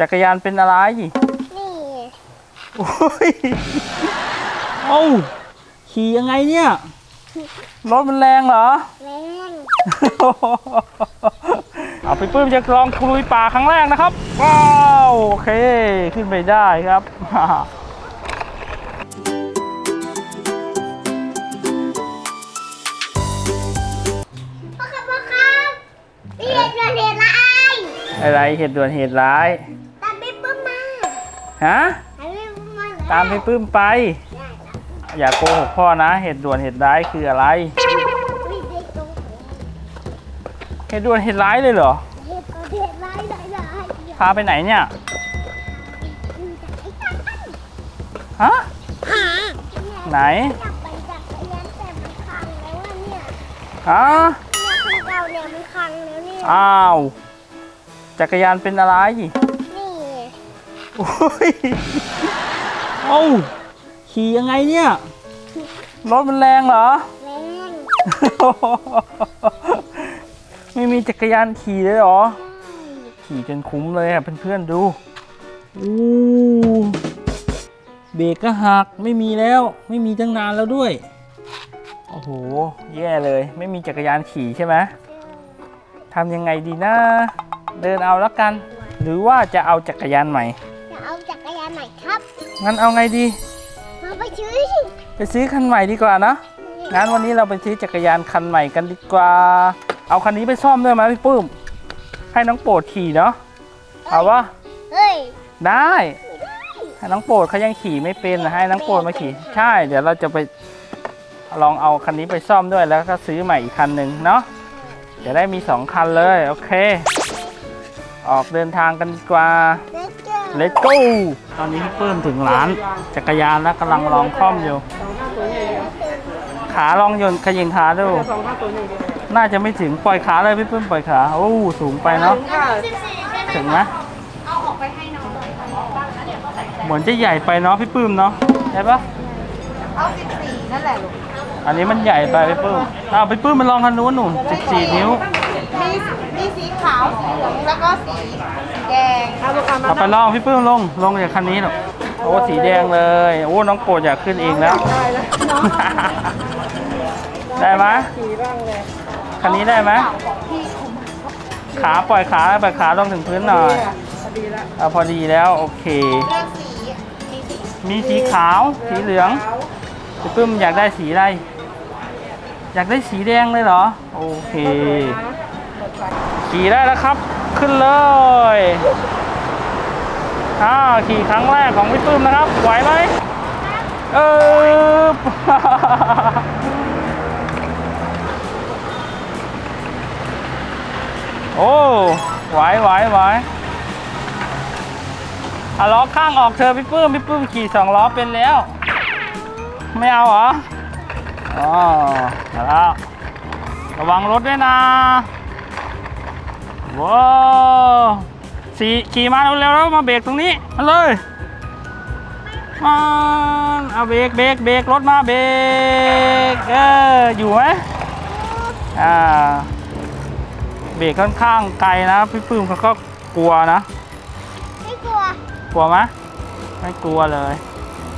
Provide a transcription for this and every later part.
จักรยานเป็นอะไร นี่โอ้ยเอ้าขี่ยังไงเนี่ย รถมันแรงเหรอ แรงเอาไปปื้มจะลองคุยป่าครั้งแรกนะครับ ว้าว โอเค ขึ้นไปได้ครับ อะไรเหตุด่วนเหตุร้าย ตามพี่ปื้มมาฮะตามพี่ปื้มมาเลยตามไปปื้มไปได้นะอย่าโกหกพ่อนะเหตุด่วนเหตุร้ายคืออะไรไม่ได้ตรงเหตุด่วนเหตุร้ายเลยเหรอเหตุเกิดเหตุร้ายร้ายร้ายพาไปไหนเนี่ยฮะไหนอยากไปจักรยานแต่มันคังแล้วอะเนี่ยฮะเนี่ยคันเก่าเนี่ยมันคังแล้วเนี่ยอ้าว จักรยานเป็นอะไร นี่โอ้ยเอ้าขี่ยังไงเนี่ย รถมันแรงเหรอแรงไม่มีจักรยานขี่เลยเหรอ ขี่จนคุ้มเลยอะเพื่อนๆดูอู้เบรกก็หักไม่มีแล้ว ไม่มีตั้งนานแล้วด้วย โอ้โห แย่เลย ไม่มีจักรยานขี่ใช่ไหมทำยังไงดีนะ เดินเอาแล้วกัน หรือว่าจะเอาจักรยานใหม่ จะเอาจักรยานใหม่ครับงั้นเอาไงดี มาไปซื้อไปซื้อคันใหม่ดีกว่านะงั้นวันนี้เราไปซื้อจักรยานคันใหม่กันดีกว่า เอาคันนี้ไปซ่อมด้วยไหมพี่ปื้ม ให้น้องโปรดขี่เนาะ เอาวะเฮ้ยได้ไม่ได้ให้น้องโปรดเขายังขี่ไม่เป็นนะให้น้องโปรดมาขี่ ใช่ เดี๋ยวเราจะไปลองเอาคันนี้ไปซ่อมด้วยแล้วก็ซื้อใหม่อีกคันหนึ่งเนาะ จะได้มีสองคันเลย โอเค ออกเดินทางกันดีกว่าเด็กเจ้า Let's go ตอนนี้พี่ปื้มถึงร้าน จักรยานแล้วกำลังลองคล่อมอยู่ ขาลองยนต์ขยิงขาดู น่าจะไม่ถึงปล่อยขาเลยพี่ปื้มปล่อยขา โอ้สูงไปเนาะ ถึงไหมเหมือนจะใหญ่ไปเนาะพี่ปื้มเนาะใช่ปะเอาสิบสี่นั่นแหละลูกอันนี้มันใหญ่ไปพี่ปื้มอ้าวพี่ปื้มมันลองคันนู้นหนู14นิ้ว มีมีสีขาว สีเหลือง แล้วก็สีแดงเอาลูกเอามาเอาไปลองพี่ปื้มลงลงจากคันนี้หรอกโอ้สีแดงเลย โอ้น้องโปรดอยากขึ้นเองแล้ว ได้แล้วน้องได้ไหมขี่บ้างเลยคันนี้ได้ไหมขาปล่อยขาปล่อยขาลงถึงพื้นหน่อยพอดีละเอาพอดีแล้วโอเค เลือกสี มีสีมีสีขาว สีเหลือง ขาวพี่ปื้มอยากได้สีอะไร อยากได้สีแดงเลยเหรอ โอเค ขี่ได้แล้วครับ ขึ้นเลยอ่าขี่ครั้งแรกของพี่ปื้มนะครับ ไหวไหมเออโอ้ไหวไหวไหวเอาล้อข้างออกเธอพี่ปื้มพี่ปื้มขี่สองล้อเป็นแล้ว ไม่เอาเหรออ๋อแล้วระวังรถด้วยนะ ว้าวสีขี่มาเร็วๆแล้วมาเบรกตรงนี้มาเลยมาเอาเบรกเบรกเบรกรถมาเบรกเอออยู่ไหมอ่าเบรกค่อนข้างไกลนะพี่ปื้มเขาก็กลัวนะ ไม่กลัว กลัวไหมไม่กลัวเลย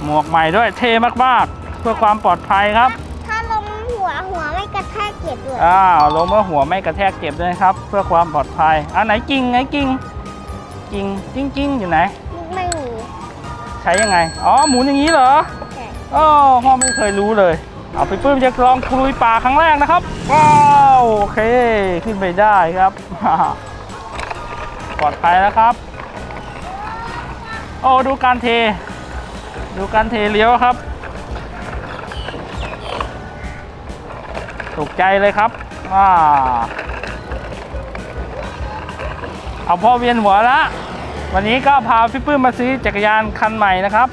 หมวกใหม่ด้วยเท่มากๆ เพื่อความปลอดภัยครับ แทกเจ็บเลยอ้าวลงเมื่อหัวไม่กระแทกเจ็บด้วยนะครับ เพื่อความปลอดภัยอะไหนกิ่งไหนกิ่งกิ่งกิ้งกิ้งอยู่ไหน ไม่มีใช้ยังไง อ๋อหมุนอย่างนี้เหรอแต่อ๋อพ่อไม่เคยรู้เลย เอาไปปื้มจะลองคุยป่าครั้งแรกนะครับ ว้าวโอเค ขึ้นไปได้ครับ ปลอดภัยแล้วครับ โอ้ดูการเท ดูการเทเลี้ยวครับ ถูกใจเลยครับว้าเอาพ่อเวียนหัวละ วันนี้ก็พาพี่ปื้มมาซื้อจักรยานคันใหม่นะครับ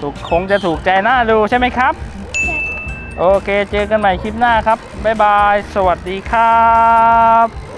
ถูกคงจะถูกใจน่าดูใช่ไหมครับ โอเค เจอกันใหม่คลิปหน้าครับ บ๊ายบาย สวัสดีครับ